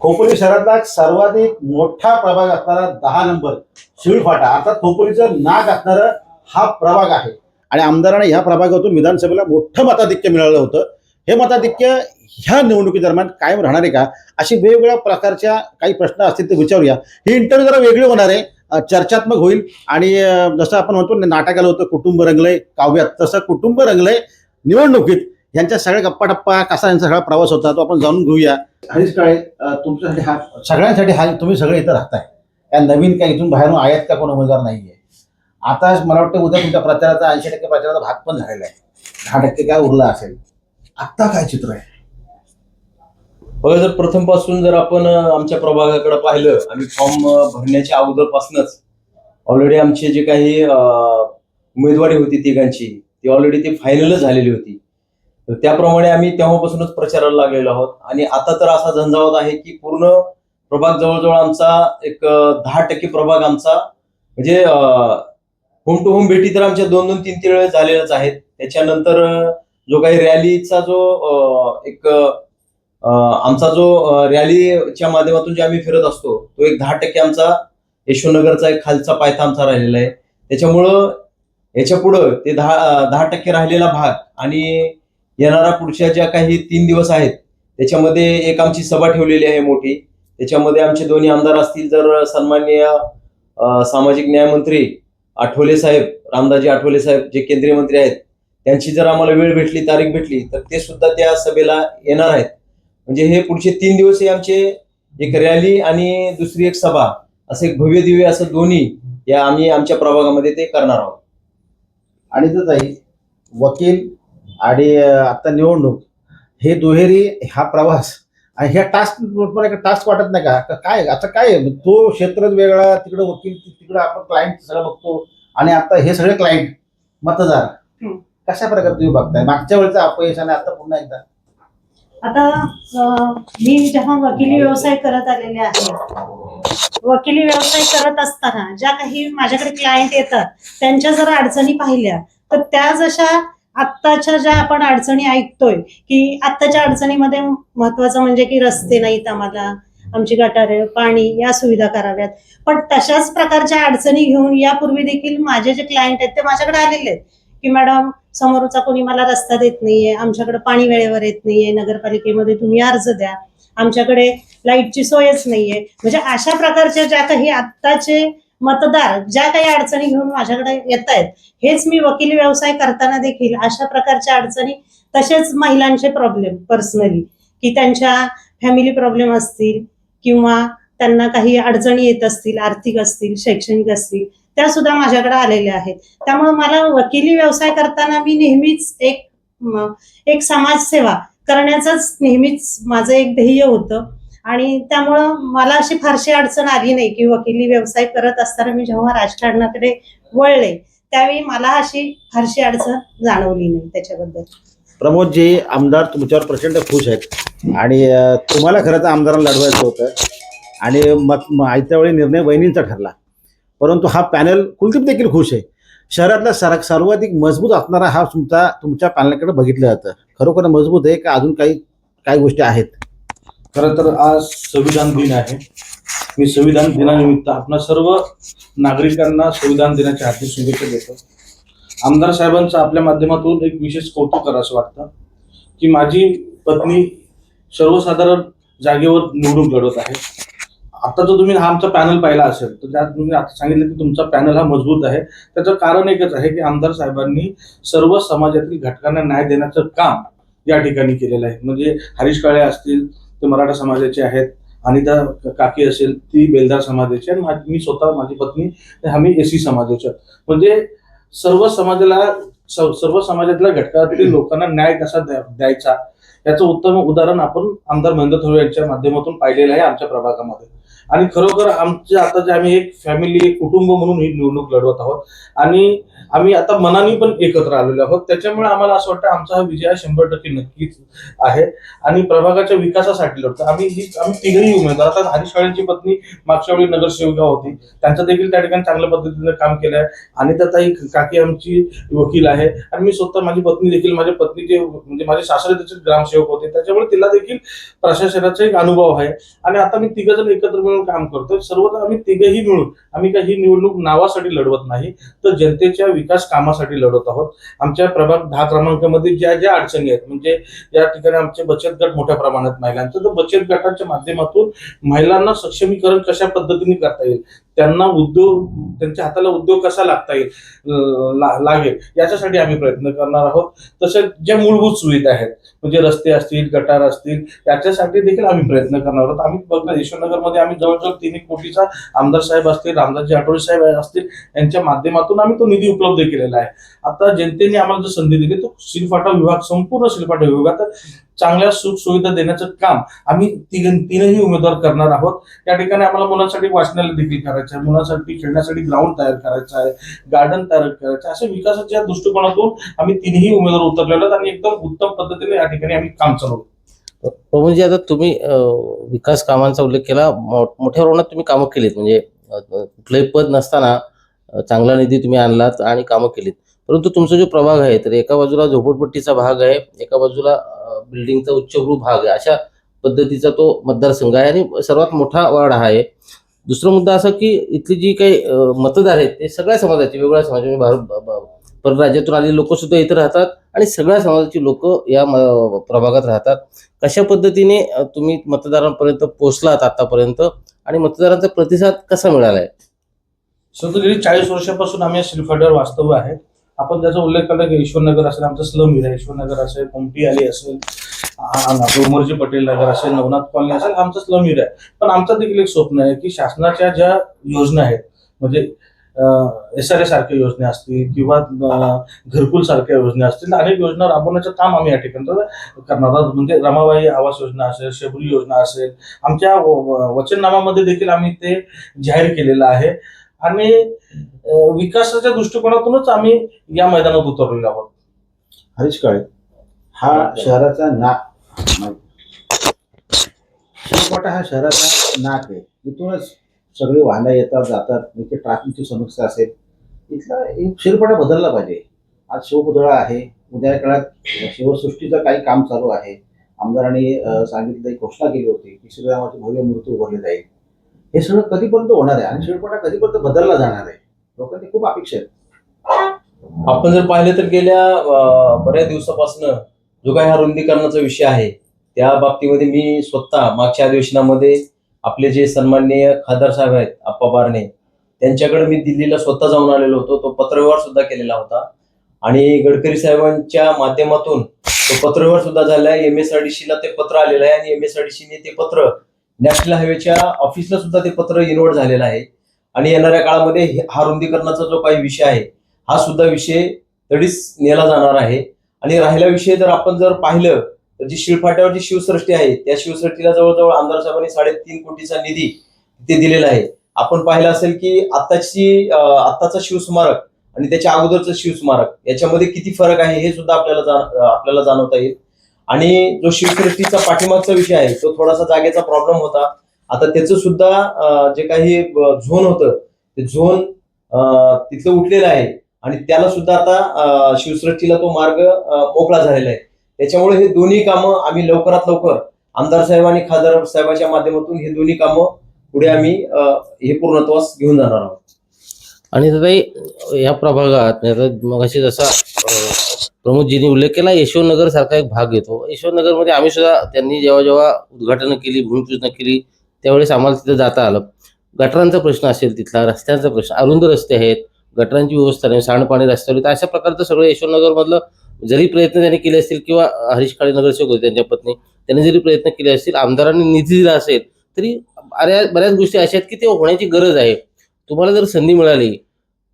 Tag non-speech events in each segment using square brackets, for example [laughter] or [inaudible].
खोपोली शहरातला सर्वाधिक मोठा प्रभाग असणारा दहा नंबर शिळफाटा. अर्थात खोपोलीचं नाक असणारं हा प्रभाग आहे. आणि आमदारांना ह्या प्रभागातून विधानसभेला मोठं मताधिक्य मिळालं होतं. हे मताधिक्य ह्या निवडणुकीदरम्यान कायम राहणार आहे का? अशी वेगवेगळ्या प्रकारच्या काही प्रश्न असतील ते विचारूया. ही इंटरव्ह्यू जरा वेगळी होणार आहे. चर्चात्मक होईल. आणि जसं आपण म्हणतो नाटक नाटकाला होतं कुटुंब रंगलंय काव्यात. तसं कुटुंब रंगलंय निवडणुकीत. यांच्या सगळ्या गप्पा टप्पा कसा यांचा सगळा प्रवास होता तो आपण जाणून घेऊया. हरीश काळे तुमच्यासाठी हा सगळ्यांसाठी हा तुम्ही सगळे इथं राहताय. या नवीन काय इथून बाहेरून आयात का कोण उमेदवार नाहीये? आता मला वाटतं उद्या तुमच्या प्रचाराचा ऐंशी टक्के प्रचाराचा भाग पण झालेला आहे. दहा टक्के काय उरला असेल. आत्ता काय चित्र आहे? बघा जर प्रथमपासून जर आपण आमच्या प्रभागाकडे पाहिलं आम्ही फॉर्म भरण्याच्या अगोदरपासूनच ऑलरेडी आमचे जे काही उमेदवारी होती तिघांची ती ऑलरेडी ती फायनलच झालेली होती. तर त्याप्रमाणे आम्ही तेव्हापासूनच प्रचाराला लागलेलो आहोत. आणि आता तर असा झंझावत आहे की पूर्ण प्रभाग जवळजवळ आमचा एक दहा टक्के प्रभाग आमचा म्हणजे होम टू होम भेटी तर आमच्या दोन दोन तीन तीन वेळेस झालेल्याच आहेत. त्याच्यानंतर जो काही रॅलीचा जो एक आमचा जो रॅलीच्या माध्यमातून जे आम्ही फिरत असतो तो एक दहा टक्के आमचा यशवनगरचा एक खालचा पायथा आमचा राहिलेला आहे. त्याच्यामुळं याच्या पुढं ते दहा दहा टक्के राहिलेला भाग आणि येणारा पुढच्या ज्या काही तीन दिवस आहेत त्याच्यामध्ये एक आमची सभा ठेवलेली आहे मोठी. त्याच्यामध्ये आमचे दोन्ही आमदार असतील जर सन्माननीय सामाजिक न्याय मंत्री आठवले साहेब रामदाजी आठवले साहेब जे केंद्रीय मंत्री आहेत त्यांची जर आम्हाला वेळ भेटली तारीख भेटली तर ते सुद्धा त्या सभेला येणार आहेत. म्हणजे हे पुढचे तीन दिवस हे आमचे एक रॅली आणि दुसरी एक सभा असं एक भव्य दिव्य असं दोन्ही या आम्ही आमच्या प्रभागामध्ये ते करणार आहोत. आणि तर वकील आणि आता निवडणूक हे दुहेरी हा प्रवास आणि ह्या टास्क मला टास्क वाटत नाही का काय आता काय? तो क्षेत्रच वेगळा तिकडे वकील तिकडे आपण क्लायंट सगळं बघतो आणि आता हे सगळे क्लायंट मतदार. कशा प्रकारे तुम्ही बघताय मागच्या वेळेचं अपयश आणि आता पुन्हा एकदा आता मी जेव्हा वकिली व्यवसाय करत आलेले आहे वकिली व्यवसाय करत असताना ज्या काही माझ्याकडे क्लायंट येतात त्यांच्या जर अडचणी पाहिल्या तर त्या जशा आत्ताच्या ज्या आपण अडचणी ऐकतोय की आत्ताच्या अडचणीमध्ये महत्वाचं म्हणजे की रस्ते नाहीत आम्हाला आमची गटारे पाणी या सुविधा कराव्यात. पण तशाच प्रकारच्या अडचणी घेऊन यापूर्वी देखील माझे जे क्लायंट आहेत ते माझ्याकडे आलेले आहेत. की मॅडम समोरचा कोणी मला रस्ता देत नाहीये आमच्याकडे पाणी वेळेवर येत नाहीये नगरपालिकेमध्ये तुम्ही अर्ज द्या. आमच्याकडे लाईटची सोयच नाहीये. म्हणजे अशा प्रकारच्या ज्या काही आत्ताचे मतदार ज्या काही अडचणी घेऊन माझ्याकडे येत आहेत हेच मी वकील व्यवसाय करताना देखील अशा प्रकारच्या अडचणी तसेच महिलांचे प्रॉब्लेम पर्सनली की त्यांच्या फॅमिली प्रॉब्लेम असतील किंवा त्यांना काही अडचणी येत असतील आर्थिक असतील शैक्षणिक असतील त्या सुद्धा माझ्याकडे आलेल्या आहेत. त्यामुळे मला वकिली व्यवसाय करताना मी नेहमीच एक एक समाजसेवा करण्याचंच नेहमीच माझं एक ध्येय होतं. आणि त्यामुळं मला अशी फारशी अडचण आली नाही की वकिली व्यवसाय करत असताना मी जेव्हा राजकारणाकडे वळले त्यावेळी मला अशी फारशी अडचण जाणवली नाही त्याच्याबद्दल. प्रमोदजी आमदार तुमच्यावर प्रचंड खुश आहेत. आणि तुम्हाला खरं तर आमदारांना लढवायचं होतं. आणि मत आयत्या वेळी निर्णय वहिनींचा ठरला. परंतु हा पॅनल कुलदीप देखील खुश आहे. शहरातला सर सर्वाधिक मजबूत असणारा हा तुमचा तुमच्या पॅनलकडे बघितलं जातं. खरोखर मजबूत आहे का? अजून काही काही गोष्टी आहेत. खरं तर आज संविधान दिन आहे. मी संविधान दिनानिमित्त आपणा सर्व नागरिकांना संविधान दिनाच्या हार्दिक शुभेच्छा देतो. आमदार साहेबांचं आपल्या माध्यमातून एक विशेष कौतुक करावं वाटतं की माझी पत्नी सर्वसाधारण जागेवर निवडून लढवत आहे. आता जो तुम्ही हा आमचा पॅनल पाहिला असेल तर त्यात तुम्ही आता सांगितलं की तुमचा पॅनल हा मजबूत आहे. त्याचं कारण एकच आहे की आमदार साहेबांनी सर्व समाजातील घटकांना न्याय देण्याचं काम या ठिकाणी केलेलं आहे. म्हणजे हरीश काळे असतील ते मराठा समाजाचे आहेत. अनिता काकी असेल ती बेलदार समाजाची आणि मी स्वतः माझी पत्नी आम्ही एसी समाजाचे म्हणजे सर्व समाजाला सर्व समाजातल्या घटकातील लोकांना न्याय कसा द्यायचा? याचं उत्तम उदाहरण आपण आमदार महेंद्र थोरात यांच्या माध्यमातून पाहिलेलं आहे आमच्या प्रभागामध्ये. आणि खरोखर आमचे आता जे आम्ही एक फॅमिली एक कुटुंब म्हणून ही निवडणूक लढवत आहोत. आणि आम्ही आता मनाने पण एकत्र आलेलो आहोत. त्याच्यामुळे आम्हाला असं वाटतं आमचा हा विजय शंभर टक्के नक्कीच आहे. आणि प्रभागाच्या विकासासाठी लढतो. आम्ही ही आम्ही तिघही उमेदवार. आता हरीश पत्नी मागच्या वेळी नगरसेविका होती. त्यांचं देखील त्या ठिकाणी चांगल्या पद्धतीने काम केलं आहे आणि त्याचा एक काकी आमची वकील आहे. आणि मी स्वतः माझी पत्नी देखील माझ्या पत्नीचे म्हणजे माझे सासरे त्याचे ग्रामसेवक होते. त्याच्यामुळे तिला देखील प्रशासनाचा एक अनुभव आहे. आणि आता मी तिघ जण एकत्र मिळून काम करतोय. सर्वदा आम्ही तिघही मिळून आम्ही काही निवडणूक नावासाठी लढवत नाही तर जनतेच्या विकास कामासाठी लढत आहोत. आमच्या प्रभाग दहा क्रमांकामध्ये ज्या ज्या अडचणी आहेत म्हणजे या ठिकाणी आमचे बचत गट मोठ्या प्रमाणात महिलांचं तर बचत गटाच्या माध्यमातून महिलांना सक्षमीकरण कशा पद्धतीने करता येईल? त्यांना उद्योग त्यांच्या हाताला उद्योग कसा लागता येईल ला- लागेल याच्यासाठी आम्ही प्रयत्न करणार आहोत. तसेच ज्या मूलभूत सुविधा आहेत म्हणजे रस्ते असतील गटार असतील त्याच्यासाठी देखील आम्ही प्रयत्न करणार आहोत. आम्ही बघा यशवंतनगरमध्ये आम्ही जवळजवळ तीन एक कोटीचा आमदार साहेब असतील रामदासजी आठवले साहेब असतील यांच्या माध्यमातून आम्ही तो निधी उपलब्ध केलेला आहे. आता जनतेने आम्हाला जो संधी दिली तो शिलफाटा विभाग संपूर्ण शिलफाटा विभागात चांगल्या सुख सुविधा देण्याचं काम आम्ही तिघ तीनही उमेदवार करणार आहोत. त्या ठिकाणी आम्हाला मुलांसाठी वाचनालय देखील करायचं आहे. मुलांसाठी खेळण्यासाठी ग्राउंड तयार करायचं आहे. गार्डन तयार करायचं आहे. अशा विकासाच्या दृष्टिकोनातून आम्ही तिन्ही उमेदवार उतरलेलो आहेत आणि एकदम उत्तम पद्धतीने या ठिकाणी आम्ही काम चालवतो. म्हणजे आता तुम्ही विकास कामांचा उल्लेख केला. मोठ्या प्रमाणात तुम्ही कामं केलीत. म्हणजे कुठलंही पद नसताना चांगला निधी तुम्ही आणलात आणि कामं केलीत. परंतु तुमचा जो प्रभाग आहे तर एका बाजूला झोपडपट्टीचा भाग आहे एका बाजूला बिल्डिंगचा उच्चभ्रू भाग आहे अशा पद्धतीचा तो मतदारसंघ आहे आणि सर्वात मोठा वार्ड हा आहे. दुसरा मुद्दा असा की इथली जी काही मतदार आहेत ते सगळ्या समाजाचे वेगवेगळ्या समाजाचे म्हणजे भारत परराज्यातून आलेले लोक सुद्धा इथे राहतात आणि सगळ्या समाजाची लोक या प्रभागात राहतात. कशा पद्धतीने तुम्ही मतदारांपर्यंत पोहोचलात आतापर्यंत आणि मतदारांचा प्रतिसाद कसा मिळालाय? सतत गेली चाळीस वर्षापासून आम्ही या वास्तव्य आहे. आपण त्याचा उल्लेख केला की ईश्वरनगर असेल आमचं स्लम विरा ईश्वरनगर असेल पोमटी आली असेल आ- उमरजी पटेल नगर असेल नवनाथ कॉलनी असेल आमचं स्लम विरा आहे. पण आमचं देखील एक स्वप्न आहे की शासनाच्या ज्या योजना आहेत म्हणजे एस आर ए सारख्या योजना असतील किंवा घरकुल सारख्या योजना असतील अनेक योजना राबवण्याचं काम आम्ही या ठिकाणी करणार आहोत. म्हणजे रमाबाई आवास योजना असेल शबरी योजना असेल आमच्या वचननामामध्ये देखील आम्ही ते जाहीर केलेलं आहे. आणि विकासाच्या दृष्टिकोनातूनच आम्ही या मैदानात उतरलेलो आहोत. हरीश काळे हा शहराचा नाक शिरफाटा हा शहराचा नाक आहे. इथूनच सगळी वाहनं येतात जातात. इथे ट्रॅफिकची समस्या असेल. इथला एक शिरपटा बदलला पाहिजे. आज शिवपुतळा आहे. उद्या काळात शिवसृष्टीचं काही काम चालू आहे. आमदारांनी सांगितलं घोषणा केली होती की श्रीरामाची भव्य मूर्ती उभारली जाईल. हे सगळं कधीपर्यंत होणार आहे? आणि शिरफाटा कधीपर्यंत बदलला जाणार आहे? लोकांची खूप अपेक्षा आहेत. आपण जर पाहिलं तर गेल्या बऱ्याच दिवसापासून जो काही हा रुंदीकरणाचा विषय आहे त्या बाबतीमध्ये मी स्वतः मागच्या अधिवेशनामध्ये आपले जे सन्माननीय खासदार साहेब आहेत आप्पा बारणे त्यांच्याकडे मी दिल्लीला स्वतः जाऊन आलेलो होतो. तो पत्रव्यवहार सुद्धा केलेला होता. आणि गडकरी साहेबांच्या माध्यमातून तो पत्रव्यवहार सुद्धा झाला आहे M S R D C ला ते पत्र आलेलं आहे आणि एम एस आर डी ते पत्र नॅशनल हायवेच्या ऑफिसला सुद्धा ते पत्र इन्व्हर्ट झालेलं आहे. आणि येणाऱ्या काळामध्ये हा रुंदीकरणाचा जो काही विषय आहे हा सुद्धा विषय तडीच नेला जाणार आहे. आणि राहिला विषय जर आपण जर पाहिलं तर जी शिळफाट्यावर जी शिवसृष्टी आहे त्या शिवसृष्टीला जवळजवळ आमदार साहेबांनी साडेतीन कोटीचा निधी ते दिलेला आहे. आपण पाहिलं असेल की आत्ताची अं, आत्ताचा शिवस्मारक आणि त्याच्या अगोदरचं शिवस्मारक याच्यामध्ये किती फरक आहे हे सुद्धा आपल्याला जाण- आपल्याला जाणवता येईल. आणि जो शिवसृष्टीचा पाठीमागचा विषय आहे तो थोडासा जागेचा प्रॉब्लेम होता. आता त्याचं सुद्धा जे काही झोन होतं ते झोन तिथलं उठलेलं आहे. आणि त्याला सुद्धा आता शिवसृष्टीला तो मार्ग मोकळा झालेला आहे. त्याच्यामुळे हे दोन्ही कामं आम्ही लवकरात लवकर आमदार साहेब आणि खासदार साहेबाच्या माध्यमातून हे दोन्ही कामं पुढे आम्ही अं, हे पूर्णत्वास घेऊन जाणार आहोत. आणि दादा या प्रभागात मगाशी जसा प्रमोदजींनी उल्लेख केला यशवंतनगर सारखा एक भाग येतो. यशवंतनगरमध्ये आम्ही सुद्धा त्यांनी जेव्हा जेव्हा उद्घाटन केली भूमिपूजन केली त्यावेळेस आम्हाला तिथं जाता आलं. गटारांचा प्रश्न असेल तिथला रस्त्यांचा प्रश्न अरुंद रस्ते आहेत गटारांची व्यवस्था नाही सांडपाणी रस्त्यावर तर अशा प्रकारचं सगळं यशवंतनगरमधलं जरी प्रयत्न त्यांनी केले असतील किंवा हरीश काळे नगरसेवक होते त्यांच्या पत्नी त्यांनी जरी प्रयत्न केले असतील आमदारांनी निधी दिला असेल तरी बऱ्याच बऱ्याच गोष्टी अशा आहेत की ते होण्याची गरज आहे. तुम्हाला जर संधी मिळाली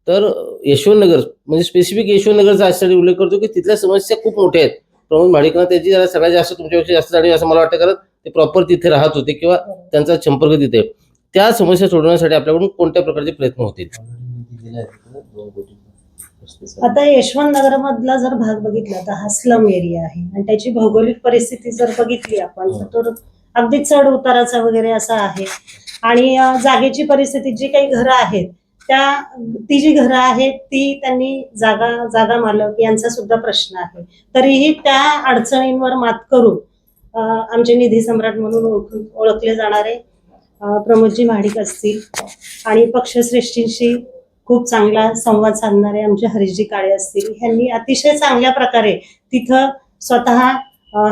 तर यशवंतनगर म्हणजे स्पेसिफिक यशवंतनगरचा आजसाठी उल्लेख करतो की तिथल्या समस्या खूप मोठ्या आहेत. प्रमोद भाडेकरांना त्याची जरा सगळ्यात जास्त तुमच्यापेक्षा जास्त जाणीव असं मला वाटतं कारण ते प्रॉपर तिथे राहत होते किंवा त्यांचा संपर्क तिथे. त्या समस्या सोडवण्यासाठी आपल्याकडून कोणत्या प्रकारचे प्रयत्न होतील? आता यशवंत नगरमधला जर भाग बघितला तर हा स्लम एरिया आहे. आणि त्याची भौगोलिक परिस्थिती जर बघितली आपण तर अगदी चढ उताराचा वगैरे असा आहे. आणि जागेची परिस्थिती जी काही घरं आहेत त्या ती जी घरं आहेत ती त्यांनी जागा जागा मालक यांचा सुद्धा प्रश्न आहे. तरीही त्या अडचणींवर मात करून आमचे निधी सम्राट म्हणून ओळख ओळखले जाणारे प्रमोदजी महाडिक असतील आणि पक्षश्रेष्ठींशी खूप चांगला संवाद साधणारे आमचे हरीशजी काळे असतील ह्यांनी अतिशय चांगल्या प्रकारे तिथं स्वतः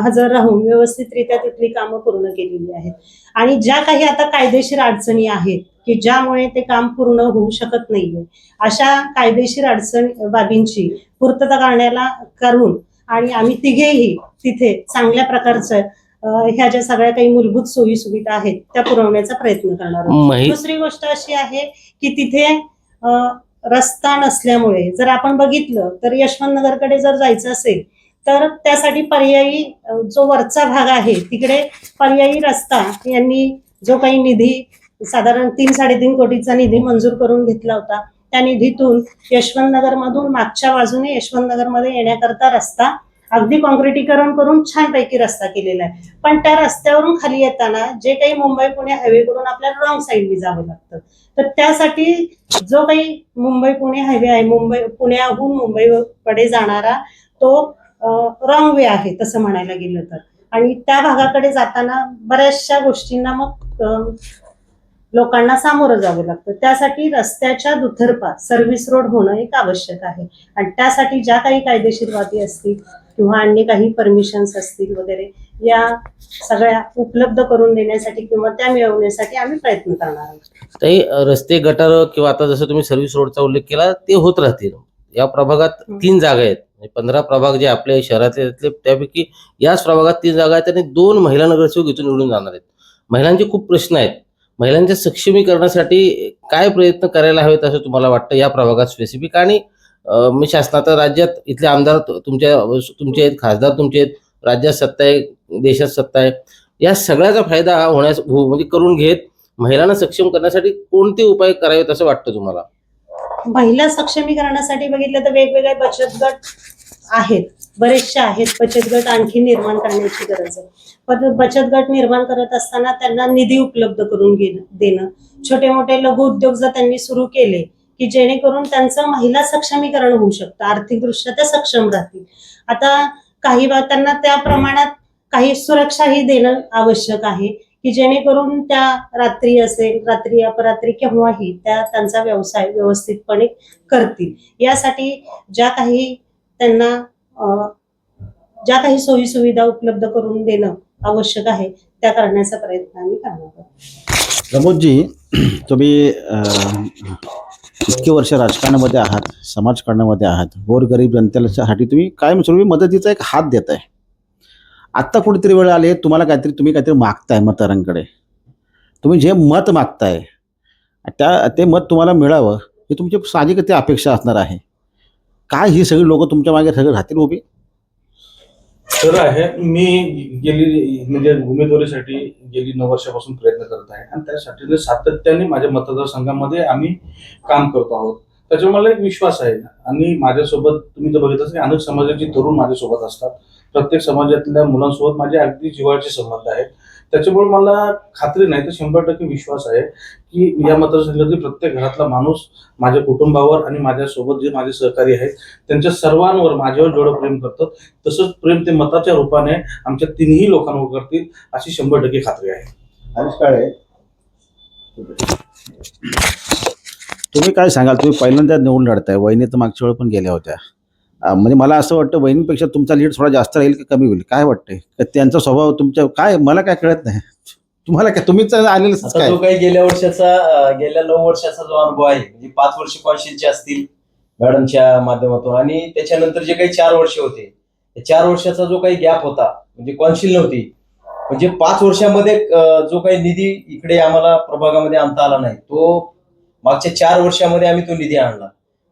हजर राहून व्यवस्थितरित्या तिथली कामं पूर्ण केलेली आहेत. आणि ज्या काही आता कायदेशीर अडचणी आहेत की ज्यामुळे ते काम पूर्ण होऊ शकत नाहीये अशा कायदेशीर अडचण बाबींची पूर्तता करण्याला करून आणि आम्ही तिघेही तिथे चांगल्या प्रकारचं ह्या ज्या सगळ्या काही मूलभूत सोयी सुविधा आहेत त्या पुरवण्याचा प्रयत्न करणार आहोत. दुसरी गोष्ट अशी आहे की तिथे रस्ता नसल्यामुळे जर आपण बघितलं तर यशवंत नगरकडे जर जायचं असेल तर त्यासाठी पर्यायी जो वरचा भाग आहे तिकडे पर्यायी रस्ता यांनी जो काही निधी साधारण तीन साडेतीन कोटीचा निधी मंजूर करून घेतला होता त्या निधीतून यशवंत नगर मधून मागच्या बाजूने यशवंत नगरमध्ये येण्याकरता रस्ता अगदी कॉन्क्रिटीकरण करून छानपैकी रस्ता केलेला आहे. पण त्या रस्त्यावरून खाली येताना जे काही मुंबई पुणे हायवे करून आपल्याला रॉंग साईडनी जावं लागतं. तर त्यासाठी जो काही मुंबई पुणे हायवे आहे मुंबई पुण्याहून मुंबईकडे जाणारा तो रॉंग वे आहे तसं म्हणायला गेलं तर. आणि त्या भागाकडे जाताना बऱ्याचशा गोष्टींना मग लोकांना सामोरं जावं लागतं. त्यासाठी रस्त्याच्या दुतर्फा सर्व्हिस रोड होणं एक आवश्यक आहे. आणि त्यासाठी ज्या काही कायदेशीर बाबी असतील किंवा अन्य काही परमिशन्स असतील वगैरे या सगळ्या उपलब्ध करून देण्यासाठी किंवा त्या मिळवण्यासाठी आम्ही प्रयत्न करणार आहोत. रस्ते गटार किंवा आता जसं तुम्ही सर्व्हिस रोडचा उल्लेख केला ते होत राहतील. या प्रभागात. तीन जागा आहेत. पंधरा प्रभाग जे आपल्या शहरातले त्यापैकी याच प्रभागात तीन जागा आहेत आणि दोन महिला नगरसेवक इथून निवडून जाणार आहेत. महिलांचे खूप प्रश्न आहेत. महिलांच्या सक्षमीकरणासाठी काय प्रयत्न करायला हवेत असं तुम्हाला वाटतं? या प्रभागात स्पेसिफिक आणि मी शासनाचा राज्यात इथले आमदार तुमच्या तुमचे आहेत खासदार तुमचे आहेत राज्यात सत्ता आहे देशात सत्ता आहे. या सगळ्याचा फायदा होण्यास हो- म्हणजे करून घेत महिलांना सक्षम करण्यासाठी कोणते उपाय करावेत असं वाटतं तुम्हाला? महिला सक्षमीकरणासाठी बघितलं तर वेगवेगळे बचत गट आहेत. बरेचसे आहेत. बचत गट आणखी निर्माण करण्याची गरज आहे. पण बचत गट निर्माण करत असताना त्यांना निधी उपलब्ध करून घेणं देणं. छोटे मोठे लघु उद्योग जर त्यांनी सुरू केले की जेणेकरून त्यांचं महिला सक्षमीकरण होऊ शकतं. आर्थिकदृष्ट्या त्या सक्षम राहतील. आता काही त्यांना त्या प्रमाणात काही सुरक्षाही देणं आवश्यक आहे. की जेणेकरून त्या रात्री असेल रात्री अपरात्री केव्हाही त्या त्यांचा व्यवसाय व्यवस्थितपणे करतील. यासाठी ज्या काही त्यांना ज्या काही सोयी सुविधा उपलब्ध करून देणं आवश्यक आहे त्या करण्याचा प्रयत्न आम्ही करणार आहोत. प्रमोदजी [clears throat] तुम्ही इतके वर्ष राजकारणामध्ये आहात समाजकारणामध्ये आहात गोरगरीब जनतेसाठी तुम्ही कायमस्वरूपी मदतीचा एक हात देत आहे आत्ता कुठेतरी वेळ आले तुम्हाला काहीतरी तुम्ही काहीतरी मागताय मतदारांकडे. तुम्ही जे मत मागताय त्या ते मत तुम्हाला मिळावं ही तुमची साहजिक ती अपेक्षा असणार आहे. काय ही सगळी लोक तुमच्या मागे सगळे राहतील उभी? खरं आहे मी गेली म्हणजे उमेदवारीसाठी गेली नऊ वर्षापासून प्रयत्न करत आहे आणि त्यासाठी सातत्याने माझ्या मतदारसंघामध्ये आम्ही काम करतो आहोत. त्याच्यामुळे मला एक विश्वास आहे आणि माझ्यासोबत तुम्ही जर बघितलं की अनेक समाजाची तरुण माझ्यासोबत असतात. प्रत्येक समाजातल्या मुलांसोबत माझे अगदी जिवाळचे संबंध आहेत. त्याच्यामुळे मला खात्री नाही तर शंभर टक्के विश्वास आहे की या मतदारसंघातील प्रत्येक घरातला माणूस माझ्या कुटुंबावर आणि माझ्यासोबत जे माझे सहकारी आहेत त्यांच्या सर्वांवर माझ्यावर जेवढं प्रेम करतात तसंच प्रेम ते मताच्या रूपाने आमच्या तिन्ही लोकांवर करतील अशी शंभर टक्के खात्री आहे. तुम्ही काय सांगाल? तुम्ही पहिल्यांदा निवडून लढताय वहिनी तर मागच्या वेळ पण गेल्या होत्या. म्हणजे मला असं वाटतं वहिनीपेक्षा तुमचा लीड थोडा जास्त राहील की कमी होईल. काय वाटतंय? त्यांचा स्वभाव तुमच्या काय मला काय कळत नाही. तुम्हाला काय तुम्हीच आलेलं काय? जो काही गेल्या वर्षाचा गेल्या नऊ वर्षाचा जो अनुभव आहे म्हणजे पाच वर्ष कौन्सिलचे असतील मॅडमच्या माध्यमातून आणि त्याच्यानंतर जे काही चार वर्ष होते त्या चार वर्षाचा जो काही गॅप होता म्हणजे कौन्सिल नव्हती. म्हणजे पाच वर्षामध्ये जो काही निधी इकडे आम्हाला प्रभागामध्ये आणता आला नाही तो मागच्या चार वर्षामध्ये आम्ही तो निधी आणला.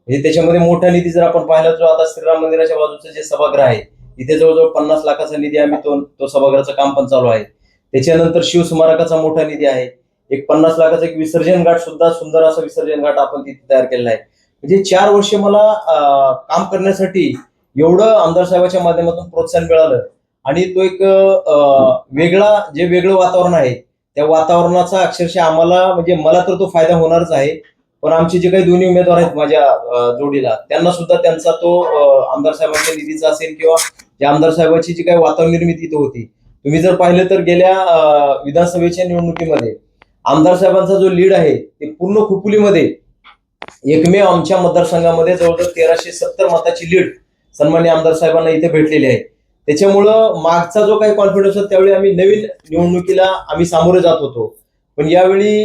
म्हणजे त्याच्यामध्ये मोठा निधी जर आपण पाहिला तर आता श्रीराम मंदिराच्या बाजूचं जे सभागृह आहे इथे जवळजवळ पन्नास लाखाचा निधी आम्ही तो तो सभागृहाचं काम पण चालू आहे. त्याच्यानंतर शिवस्मारकाचा मोठा निधी आहे. एक पन्नास लाखाचा एक विसर्जन घाट सुद्धा सुंदर असा विसर्जन घाट आपण तिथे तयार केलेला आहे. म्हणजे चार वर्ष मला काम करण्यासाठी एवढं आमदार साहेबाच्या माध्यमातून प्रोत्साहन मिळालं. आणि तो एक वेगळा जे वेगळं वातावरण आहे त्या वातावरणाचा अक्षरशः आम्हाला म्हणजे मला तर तो फायदा होणारच आहे. पण आमचे जे काही दोन्ही उमेदवार आहेत माझ्या जोडीला त्यांना सुद्धा त्यांचा तो आमदार साहेबांच्या निधीचा असेल किंवा जे आमदार साहेबांची जी काही वातावरण निर्मिती होती तुम्ही जर पाहिलं तर गेल्या विधानसभेच्या निवडणुकीमध्ये आमदार साहेबांचा जो लीड आहे ते पूर्ण खुपुलीमध्ये एकमेव आमच्या मतदारसंघामध्ये जवळजवळ तेराशे सत्तर मताची लीड सन्मान्य आमदार साहेबांना इथे भेटलेली आहे. त्याच्यामुळं मागचा जो काही कॉन्फिडन्स होता त्यावेळी आम्ही नवीन निवडणुकीला आम्ही सामोरे जात होतो. पण यावेळी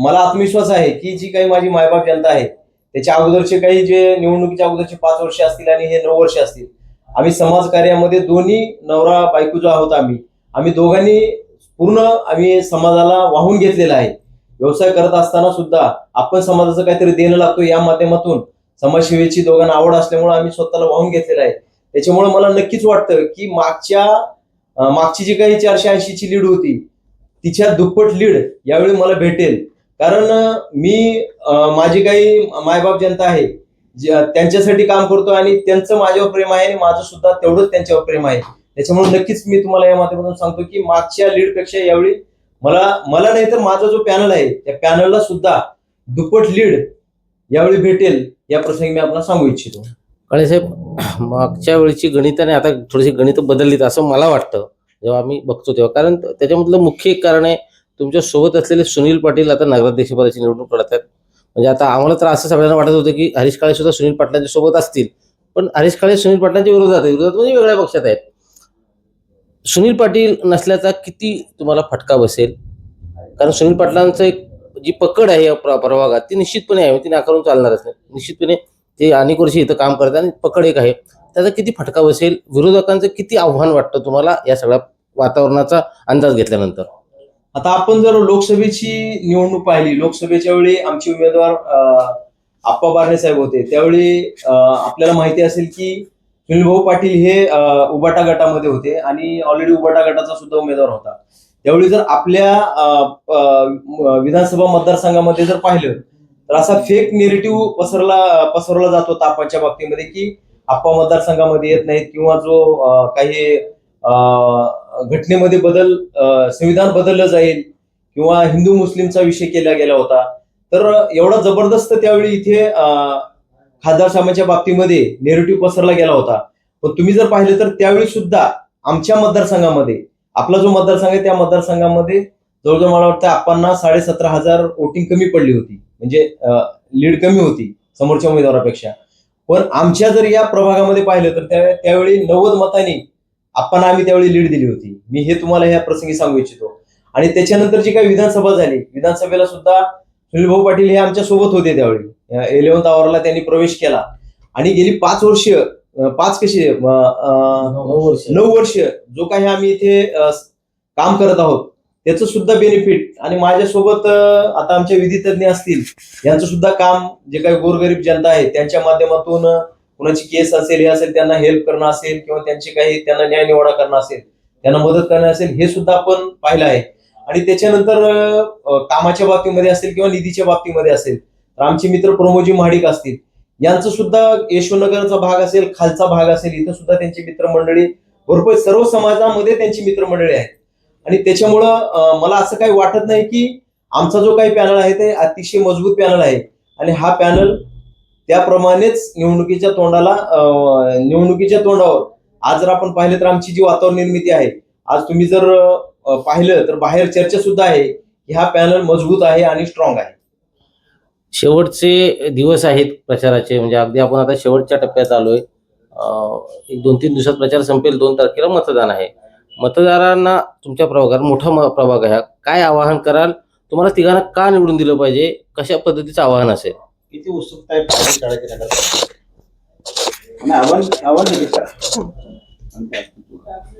मला आत्मविश्वास आहे की जी काही माझी मायबाप जनता आहे त्याच्या अगोदरचे काही जे निवडणुकीच्या अगोदरचे पाच वर्ष असतील आणि हे नऊ वर्ष असतील आम्ही समाज कार्यामध्ये दोन्ही नवरा बायको जो आहोत आम्ही आम्ही दोघांनी पूर्ण आम्ही समाजाला वाहून घेतलेला आहे. व्यवसाय करत असताना सुद्धा आपण समाजाचं काहीतरी देणं लागतो या माध्यमातून. समाजसेवेची दोघांना आवड असल्यामुळे आम्ही स्वतःला वाहून घेतलेलं आहे. त्याच्यामुळे मला नक्कीच वाटतं की मागच्या मागची जी काही चारशे ऐंशीची लीड होती तिच्या दुप्पट लीड यावेळी मला भेटेल. कारण मी माझी काही मायबाप जनता आहे जे- त्यांच्यासाठी काम करतो आणि त्यांचं माझ्यावर प्रेम आहे आणि माझं सुद्धा तेवढंच त्यांच्यावर प्रेम आहे. त्याच्यामुळे नक्कीच मी तुम्हाला या माध्यमातून सांगतो की मागच्या लीडपेक्षा यावेळी मला मला नाही तर माझा जो पॅनल आहे त्या पॅनलला सुद्धा दुप्पट लीड यावेळी भेटेल या प्रसंगी मी आपल्याला सांगू इच्छितो. काळेसाहेब मागच्या वेळीची गणिताने आता थोडीशी गणित बदललीत असं मला वाटतं जेव्हा आम्ही बघतो तेव्हा. कारण त्याच्यामधलं मुख्य एक कारण आहे तुमच्यासोबत असलेले सुनील पाटील आता नगराध्यक्षपदाची निवडणूक लढत आहेत. म्हणजे आता आम्हाला तर असं सगळ्यांना वाटत होतं की हरीश काळे सुद्धा सुनील पाटलांच्या सोबत असतील. पण हरीश काळे सुनील पाटलांच्या विरोधात विरोधात म्हणजे वेगळ्या पक्षात आहेत. सुनील पाटील नसल्याचा किती तुम्हाला फटका बसेल? कारण सुनील पाटलांचं एक जी पकड आहे या प्रभागात ती निश्चितपणे आहे. ती नाकारून चालणारच नाही. निश्चितपणे ते अनेक वर्षी इथं काम करतात आणि पकड एक आहे. त्याचा किती फटका बसेल? विरोधकांचं किती आव्हान वाटतं तुम्हाला या सगळ्या वातावरणाचा अंदाज घेतल्यानंतर? आता आपण जर लोकसभेची निवडणूक पाहिली लोकसभेच्या वेळी आमचे उमेदवार आप्पा बारणे साहेब होते. त्यावेळी आपल्याला माहिती असेल की सुनील भाऊ पाटील हे उबाटा गटामध्ये होते आणि ऑलरेडी उबाटा गटाचा सुद्धा उमेदवार होता. त्यावेळी जर आपल्या विधानसभा मतदारसंघामध्ये जर पाहिलं तर असा फेक निरेटिव्ह पसरला पसरवला जातो तापाच्या बाबतीमध्ये की आप्पा मतदारसंघामध्ये येत नाहीत किंवा जो काही घटनेमध्ये बदल संविधान बदललं जाईल किंवा हिंदू मुस्लिमचा विषय केला गेला होता. तर एवढा जबरदस्त त्यावेळी इथे खासदार साहेबांच्या बाबतीमध्ये नेरेटिव्ह पसरला गेला होता. पण तुम्ही जर पाहिलं तर त्यावेळी सुद्धा आमच्या मतदारसंघामध्ये आपला जो मतदारसंघ आहे त्या मतदारसंघामध्ये जवळजवळ मला वाटतं आपणना साडे सतरा हजार वोटिंग कमी पडली होती. म्हणजे लीड कमी होती समोरच्या उमेदवारापेक्षा. पण आमच्या जर या प्रभागामध्ये पाहिलं तर त्यावेळी नव्वद मतांनी आपण आम्ही त्यावेळी लीड दिली होती. मी हे तुम्हाला ह्या प्रसंगी सांगू इच्छितो. आणि त्याच्यानंतर जी काही विधानसभा झाली विधानसभेला सुद्धा सुनील भाऊ पाटील हे आमच्यासोबत होते त्यावेळी. इलेव्हन्थ आवरला त्यांनी प्रवेश केला. आणि गेली पाच वर्ष पाच कशी नऊ वर्ष. जो काही आम्ही इथे काम करत आहोत त्याचं सुद्धा बेनिफिट आणि माझ्यासोबत आता आमच्या विधी तज्ञ असतील यांचं सुद्धा काम जे काही गोरगरीब जनता आहे त्यांच्या माध्यमातून कुणाची केस असेल हे असेल त्यांना हेल्प करणं असेल किंवा त्यांची काही त्यांना न्याय निवाडा करणं असेल त्यांना मदत करणं असेल हे सुद्धा आपण पाहिलं आहे. आणि त्याच्यानंतर कामाच्या बाबतीमध्ये असेल किंवा निधीच्या बाबतीमध्ये असेल तर आमचे मित्र प्रमोजी महाडिक असतील यांचं सुद्धा यशवनगरचा भाग असेल खालचा भाग असेल इथं सुद्धा त्यांची मित्रमंडळी भरपूर सर्व समाजामध्ये त्यांची मित्रमंडळी आहेत. आणि त्याच्यामुळं मला असं काही वाटत नाही की आमचा जो काही पॅनल आहे ते अतिशय मजबूत पॅनल आहे. आणि हा पॅनल त्याप्रमाणेच निवडणुकीच्या तोंडाला निवडणुकीच्या तोंडावर आज जर आपण पाहिलं तर आमची जी वातावरण निर्मिती आहे आज तुम्ही जर पाहिलं तर बाहेर चर्चा सुद्धा आहे की हा पॅनल मजबूत आहे आणि स्ट्रॉंग आहे. शेवटचे दिवस आहेत प्रचाराचे म्हणजे अगदी आपण आता शेवटच्या टप्प्यात आलोय. एक दोन तीन दिवसात प्रचार संपेल दोन तारखेला मतदान आहे. मतदारांना तुमच्या प्रभागात मोठा म- प्रभाग आहे. हा. काय आवाहन कराल? तुम्हाला तिघांना का निवडून दिलं पाहिजे? कशा पद्धतीचं आवाहन असेल? किती उत्सुकता आहे आव्हान आव्हान करा.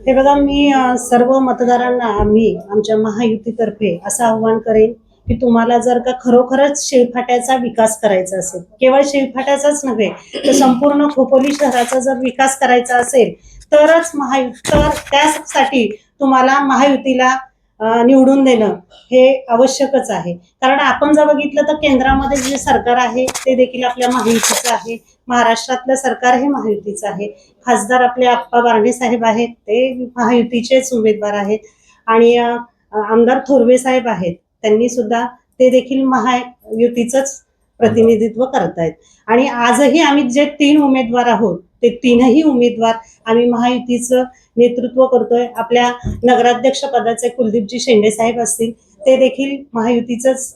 हे बघा मी सर्व मतदारांना आम्ही आमच्या महायुतीतर्फे असं आव्हान करेन की तुम्हाला जर का खरोखरच शेळफाट्याचा विकास करायचा असेल केवळ शेळफाट्याचाच नव्हे तर संपूर्ण खोपोली शहराचा जर विकास करायचा असेल तरच महायु तर त्यासाठी तुम्हाला महायुतीला निवडून देणं हे आवश्यकच आहे. कारण आपण जर बघितलं तर केंद्रामध्ये जे सरकार आहे ते देखील आपल्या महायुतीचं आहे. महाराष्ट्रातलं सरकार हे महायुतीचं आहे. खासदार आपले आप्पा बारणे साहेब आहेत ते महायुतीचेच उमेदवार आहेत. आणि आमदार थोरवे साहेब आहेत त्यांनी सुद्धा ते देखील महायुतीचंच प्रतिनिधित्व करत आहेत आणि आजही आम्ही जे तीन उमेदवार आहोत ते तीनही उमेदवार आम्ही महायुतीचं नेतृत्व करतोय. आपल्या नगराध्यक्ष पदाचे कुलदीपजी शेंडे साहेब असतील ते देखील महायुतीचंच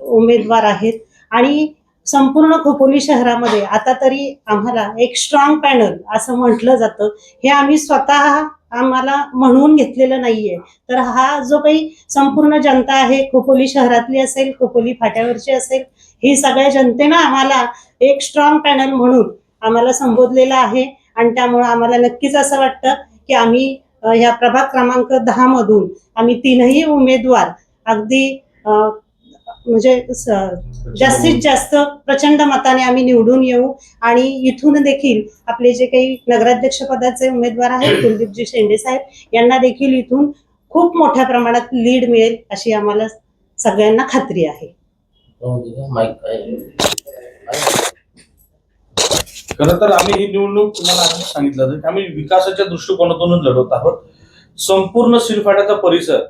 उमेदवार आहेत. आणि संपूर्ण खोपोली शहरामध्ये आता तरी आम्हाला एक स्ट्रॉंग पॅनल असं म्हटलं जातं. हे आम्ही स्वतः आम्हाला म्हणून घेतलेलं नाहीये. तर हा जो काही संपूर्ण जनता आहे खोपोली शहरातली असेल खोपोली फाट्यावरची असेल ही सगळ्या जनतेनं आम्हाला एक स्ट्रॉंग पॅनल म्हणून आम्हाला संबोधलेलं आहे आणि त्यामुळे आम्हाला नक्कीच असं वाटतं की आम्ही या ह्या प्रभाग क्रमांक दहा मधून आम्ही तीनही उमेदवार अगदी म्हणजे जास्तीत जास्त प्रचंड मताने आम्ही निवडून येऊ. आणि इथून देखील आपले जे काही नगराध्यक्ष पदाचे उमेदवार आहेत कुलदीपजी शेंडे साहेब यांना देखील इथून खूप मोठ्या प्रमाणात लीड मिळेल अशी आम्हाला सगळ्यांना खात्री आहे. हो, हो, हो, खरं तर आम्ही ही निवडणूक तुम्हाला आधी सांगितलं की आम्ही विकासाच्या दृष्टिकोनातूनच लढवत आहोत. संपूर्ण शिरफाट्याचा परिसर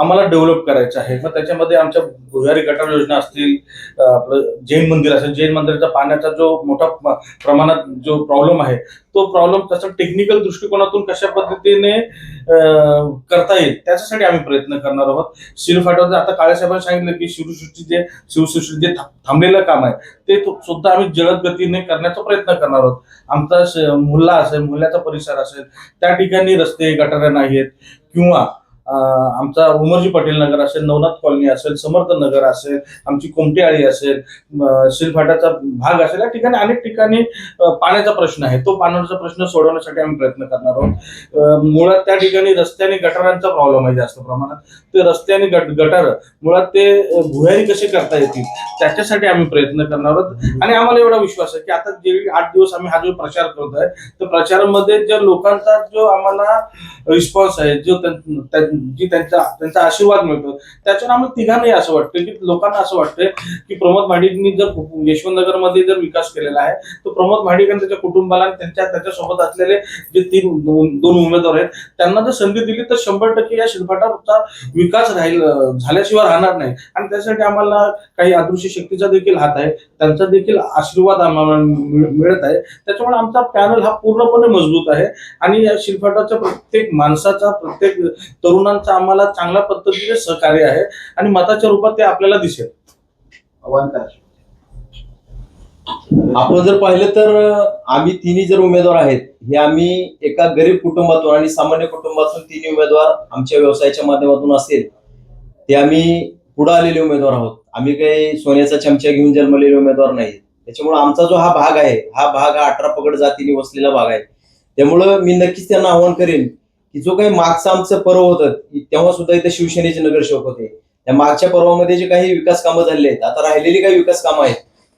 आम्हाला डेव्हलप करायचं आहे. मग त्याच्यामध्ये आमच्या भुयारी गटार योजना असतील आपलं जैन मंदिर असेल जैन मंदिराचा पाण्याचा जो मोठा प्रमाणात जो प्रॉब्लेम आहे तो प्रॉब्लेम त्याचा टेक्निकल दृष्टिकोनातून कशा पद्धतीने करता येईल त्याच्यासाठी आम्ही प्रयत्न करणार आहोत. शिरफाट्यावर आता काळेसाहेबांनी सांगितलं की शिवसृष्टी जे शिवसृष्टी जे थांबलेलं काम आहे ते सुद्धा आम्ही जलद गतीने करण्याचा प्रयत्न करणार आहोत. आमचा मुल्ला असेल मुल्ल्याचा परिसर असेल त्या ठिकाणी रस्ते गटारे आहेत किंवा आमचा उमरजी पटेल नगर असेल नवनाथ कॉलनी असेल समर्थ नगर असेल आमची कोमटी असेल अं, शिलफाट्याचा भाग असेल या ठिकाणी अनेक ठिकाणी पाण्याचा प्रश्न आहे. तो पाण्याचा प्रश्न सोडवण्यासाठी आम्ही प्रयत्न करणार आहोत. मुळात त्या ठिकाणी रस्ते आणि गटारांचा प्रॉब्लेम आहे जास्त प्रमाणात. ते रस्ते आणि गट गटार मुळात ते भुयारी कसे करता येतील त्याच्यासाठी आम्ही प्रयत्न करणार आहोत. आणि आम्हाला एवढा विश्वास आहे की आता जे आठ दिवस आम्ही हा जो प्रचार करतोय तर प्रचारामध्ये ज्या लोकांचा जो आम्हाला रिस्पॉन्स आहे जो त्या- जी त्यांचा त्यांचा आशीर्वाद मिळतो. त्याच्यावर आम्हाला तिघांनाही असं वाटतं की लोकांना असं वाटतं की प्रमोद महाडिकनी जर यशवंतनगरमध्ये जर विकास केलेला आहे तर प्रमोद महाडिक आणि त्याच्या कुटुंबाला आणि त्यांच्या त्याच्यासोबत असलेले जे तीन दोन उमेदवार आहेत त्यांना जर संधी दिली तर शंभर टक्के या शिल्पाटाचा विकास राहील झाल्याशिवाय राहणार नाही. आणि त्यासाठी आम्हाला काही अदृश्य शक्तीचा देखील हात आहे त्यांचा देखील आशीर्वाद आम्हाला मिळ- मिळत आहे. त्याच्यामुळे आमचा पॅनल हा पूर्णपणे मजबूत आहे. आणि या शिल्पाटाच्या प्रत्येक माणसाचा प्रत्येक तरुणांचा आम्हाला चांगल्या पद्धतीने सहकार्य आहे आणि मताच्या रूपात ते आपल्याला दिसेल. आपण जर पाहिलं तर आम्ही तिन्ही जर उमेदवार आहेत हे आम्ही एका गरीब कुटुंबातून आणि सामान्य कुटुंबातून तिन्ही उमेदवार आमच्या व्यवसायाच्या माध्यमातून असेल ते आम्ही पुढे आलेले उमेदवार आहोत. आम्ही काही सोन्याचा चमचा घेऊन जन्मलेले उमेदवार नाही. त्याच्यामुळे आमचा जो हा भाग आहे हा भाग हा अठरा पगड जातीने वसलेला भाग आहे. त्यामुळं मी नक्कीच त्यांना आवाहन करेन की जो काही मागचं आमचं पर्व होतं तेव्हा सुद्धा इथे शिवसेनेचे नगरसेवक होते. त्या मागच्या पर्वामध्ये जे काही विकास कामं झालेली आहेत आता राहिलेली काही विकास कामं आहेत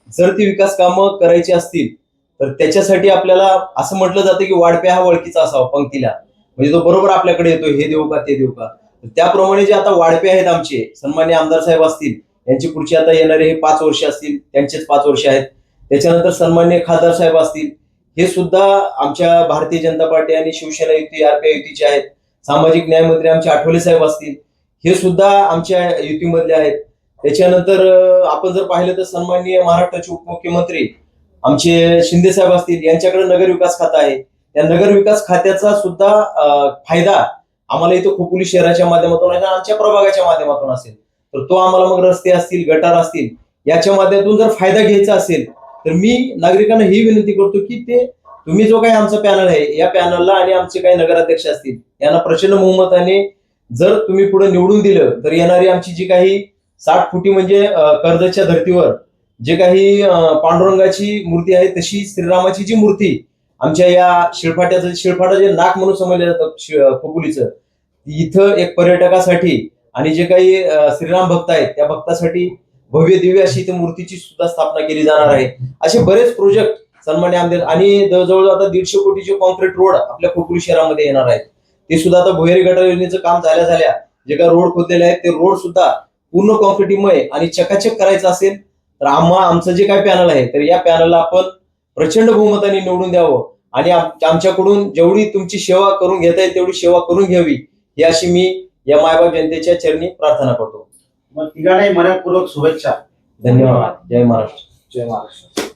जर ती विकास कामं करायची असतील तर त्याच्यासाठी आपल्याला असं म्हटलं जातं की वाढप्या हा वळखीचा असावा पंक्तीला. म्हणजे तो बरोबर आपल्याकडे येतो हे देऊ का ते देऊ का. त्याप्रमाणे जे आता वाढपे आहेत आमचे सन्मान्य आमदार साहेब असतील यांची पुढची आता येणारे हे पाच वर्ष असतील त्यांचेच पाच वर्ष आहेत. त्याच्यानंतर सन्मान्य खासदार साहेब असतील हे सुद्धा आमच्या भारतीय जनता पार्टी आणि शिवसेना युती आरपीआय युतीचे आहेत. सामाजिक न्याय मंत्री आमचे आठवले साहेब असतील. हे सुद्धा आमच्या युतीमधले आहेत. त्याच्यानंतर आपण जर पाहिलं तर सन्माननीय महाराष्ट्राचे उपमुख्यमंत्री आमचे शिंदे साहेब असतील. यांच्याकडे नगर विकास खातं आहे. त्या नगर विकास खात्याचा सुद्धा फायदा आम्हाला इथं खोपोली शहराच्या माध्यमातून आणि आमच्या प्रभागाच्या माध्यमातून असेल. तर तो आम्हाला मग रस्ते असतील गटार असतील याच्या माध्यमातून जर फायदा घ्यायचा असेल तर मी नागरिकांना ही विनंती करतो की ते तुम्ही जो काही आमचा पॅनल आहे या पॅनलला आणि आमचे काही नगराध्यक्ष असतील यांना प्रचंड बहुमताने जर तुम्ही पुढे निवडून दिलं तर येणारी आमची जी काही साठ फुटी म्हणजे कर्जच्या धर्तीवर जे काही पांडुरंगाची मूर्ती आहे तशी श्रीरामाची जी मूर्ती आमच्या या शिळफाट्याचं शिळफाटा जे नाक म्हणून समजलं जातं शि- इथं एक पर्यटकासाठी आणि जे काही श्रीराम भक्त आहेत त्या भक्तासाठी भव्य दिव्य अशी इथे मूर्तीची सुद्धा स्थापना केली जाणार आहे. असे बरेच प्रोजेक्ट सन्मान्य आमदार आणि जवळजवळ आता दीडशे कोटीचे कॉन्क्रीट रोड आपल्या खोपोली शहरामध्ये येणार आहेत. ते सुद्धा आता भुयारी गटार योजनेचं काम झाल्या झाल्या जे काही रोड खोदलेले आहेत ते रोड सुद्धा पूर्ण कॉन्क्रिटीमय आणि चकाचक करायचं असेल तर आम्हा आमचं जे काय पॅनल आहे तर या पॅनलला आपण प्रचंड बहुमताने निवडून द्यावं. आणि आमच्याकडून जेवढी तुमची सेवा करून घेता येईल तेवढी सेवा करून घ्यावी ही अशी मी या मायबाप जनतेच्या चरणी प्रार्थना करतो. मग तिघांनाही मनपूर्वक शुभेच्छा. धन्यवाद. जय महाराष्ट्र. जय महाराष्ट्र.